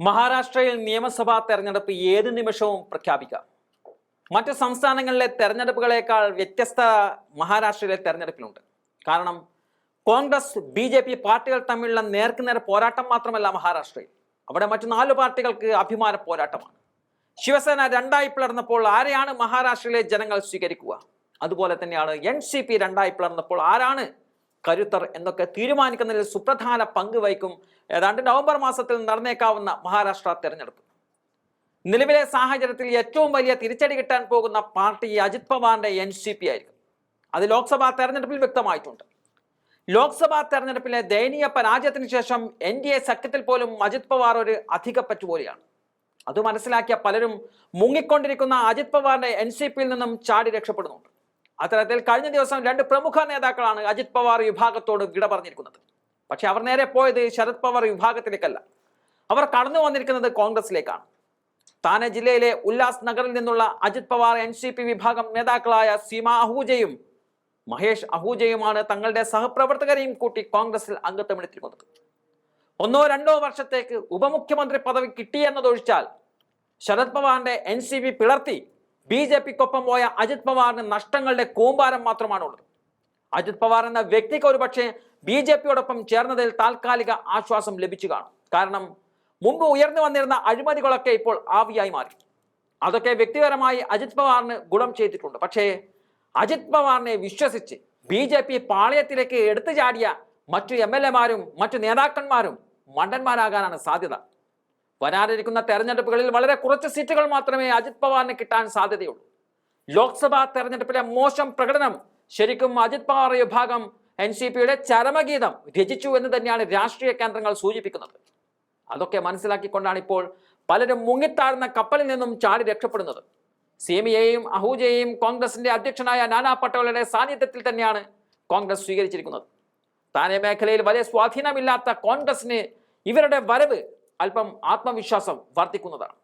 മഹാരാഷ്ട്രയിൽ നിയമസഭാ തെരഞ്ഞെടുപ്പ് ഏത് നിമിഷവും പ്രഖ്യാപിക്കാം. മറ്റ് സംസ്ഥാനങ്ങളിലെ തെരഞ്ഞെടുപ്പുകളേക്കാൾ വ്യത്യസ്ത മഹാരാഷ്ട്രയിലെ തെരഞ്ഞെടുപ്പിലുണ്ട്. കാരണം കോൺഗ്രസ് ബി ജെ പി പാർട്ടികൾ തമ്മിലുള്ള നേർക്കുനേരെ പോരാട്ടം മാത്രമല്ല മഹാരാഷ്ട്രയിൽ. അവിടെ മറ്റു നാല് പാർട്ടികൾക്ക് അഭിമാന പോരാട്ടമാണ്. ശിവസേന രണ്ടായി പിളർന്നപ്പോൾ ആരെയാണ് മഹാരാഷ്ട്രയിലെ ജനങ്ങൾ സ്വീകരിക്കുക? അതുപോലെ തന്നെയാണ് എൻ സി പി രണ്ടായി പിളർന്നപ്പോൾ ആരാണ് കരുത്തർ എന്നൊക്കെ തീരുമാനിക്കുന്നതിൽ സുപ്രധാന പങ്ക് വഹിക്കും. ഏതാണ്ട് നവംബർ മാസത്തിൽ നടന്നേക്കാവുന്ന മഹാരാഷ്ട്ര തെരഞ്ഞെടുപ്പ്. നിലവിലെ സാഹചര്യത്തിൽ ഏറ്റവും വലിയ തിരിച്ചടി കിട്ടാൻ പോകുന്ന പാർട്ടി അജിത് പവാറിന്റെ എൻ സി പി ആയിരിക്കും. അത് ലോക്സഭാ തെരഞ്ഞെടുപ്പിൽ വ്യക്തമായിട്ടുണ്ട്. ലോക്സഭാ തെരഞ്ഞെടുപ്പിലെ ദയനീയ പരാജയത്തിന് ശേഷം എൻ ഡി എ സഖ്യത്തിൽ പോലും അജിത് പവാർ ഒരു അധികപ്പറ്റു പോലെയാണ്. അത് മനസ്സിലാക്കിയ പലരും മുങ്ങിക്കൊണ്ടിരിക്കുന്ന അജിത് പവാറിന്റെ എൻ സി പിയിൽ നിന്നും ചാടി രക്ഷപ്പെടുന്നുണ്ട്. അത്തരത്തിൽ കഴിഞ്ഞ ദിവസം രണ്ട് പ്രമുഖ നേതാക്കളാണ് അജിത് പവാർ വിഭാഗത്തോട് വിട പറഞ്ഞിരിക്കുന്നത് പക്ഷെ അവർ നേരെ പോയത് ശരത് പവാർ വിഭാഗത്തിലേക്കല്ല. അവർ കടന്നു വന്നിരിക്കുന്നത് കോൺഗ്രസിലേക്കാണ്. താനെ ജില്ലയിലെ ഉല്ലാസ് നഗറിൽ നിന്നുള്ള Ajit Pawar N C P വിഭാഗം നേതാക്കളായ സീമ അഹൂജയും മഹേഷ് അഹൂജയുമാണ് തങ്ങളുടെ സഹപ്രവർത്തകരെയും കൂട്ടി കോൺഗ്രസിൽ അംഗത്വമെടുത്തിരിക്കുന്നത്. ഒന്നോ രണ്ടോ വർഷത്തേക്ക് ഉപമുഖ്യമന്ത്രി പദവി കിട്ടിയെന്നതൊഴിച്ചാൽ ശരത് പവാറിന്റെ എൻ സി പി പിളർത്തി ബി ജെ പിക്കൊപ്പം പോയ അജിത് പവാറിന് നഷ്ടങ്ങളുടെ കൂമ്പാരം മാത്രമാണുള്ളത്. അജിത് പവാർ എന്ന വ്യക്തിക്ക് ഒരുപക്ഷെ ബി ജെ പിയോടൊപ്പം ചേർന്നതിൽ താൽക്കാലിക ആശ്വാസം ലഭിച്ചു കാണും. കാരണം മുമ്പ് ഉയർന്നു വന്നിരുന്ന അഴിമതികളൊക്കെ ഇപ്പോൾ ആവിയായി മാറി. അതൊക്കെ വ്യക്തിപരമായി അജിത് പവാറിന് ഗുണം ചെയ്തിട്ടുണ്ട്. പക്ഷേ അജിത് പവാറിനെ വിശ്വസിച്ച് ബി ജെ പി പാളയത്തിലേക്ക് എടുത്തു ചാടിയ മറ്റു എം എൽ എമാരും മറ്റു നേതാക്കന്മാരും മണ്ടന്മാരാകാനാണ് സാധ്യത. വരാനിരിക്കുന്ന തെരഞ്ഞെടുപ്പുകളിൽ വളരെ കുറച്ച് സീറ്റുകൾ മാത്രമേ അജിത് പവാറിന് കിട്ടാൻ സാധ്യതയുള്ളൂ. ലോക്സഭാ തെരഞ്ഞെടുപ്പിലെ മോശം പ്രകടനം ശരിക്കും അജിത് പവാർ വിഭാഗം എൻ സി പിയുടെ ചരമഗീതം രചിച്ചു എന്ന് തന്നെയാണ് രാഷ്ട്രീയ കേന്ദ്രങ്ങൾ സൂചിപ്പിക്കുന്നത്. അതൊക്കെ മനസ്സിലാക്കിക്കൊണ്ടാണ് ഇപ്പോൾ പലരും മുങ്ങിത്താഴ്ന്ന കപ്പലിൽ നിന്നും ചാടി രക്ഷപ്പെടുന്നത്. സിമിയെയും അഹൂജയെയും കോൺഗ്രസിന്റെ അധ്യക്ഷനായ നാനാ പട്ടോളയുടെ സാന്നിധ്യത്തിൽ തന്നെയാണ് കോൺഗ്രസ് സ്വീകരിച്ചിരിക്കുന്നത്. താനെ മേഖലയിൽ വലിയ സ്വാധീനമില്ലാത്ത കോൺഗ്രസിന് ഇവരുടെ വരവ് അല്പം ആത്മവിശ്വാസം വർദ്ധിക്കുന്നതാണ്.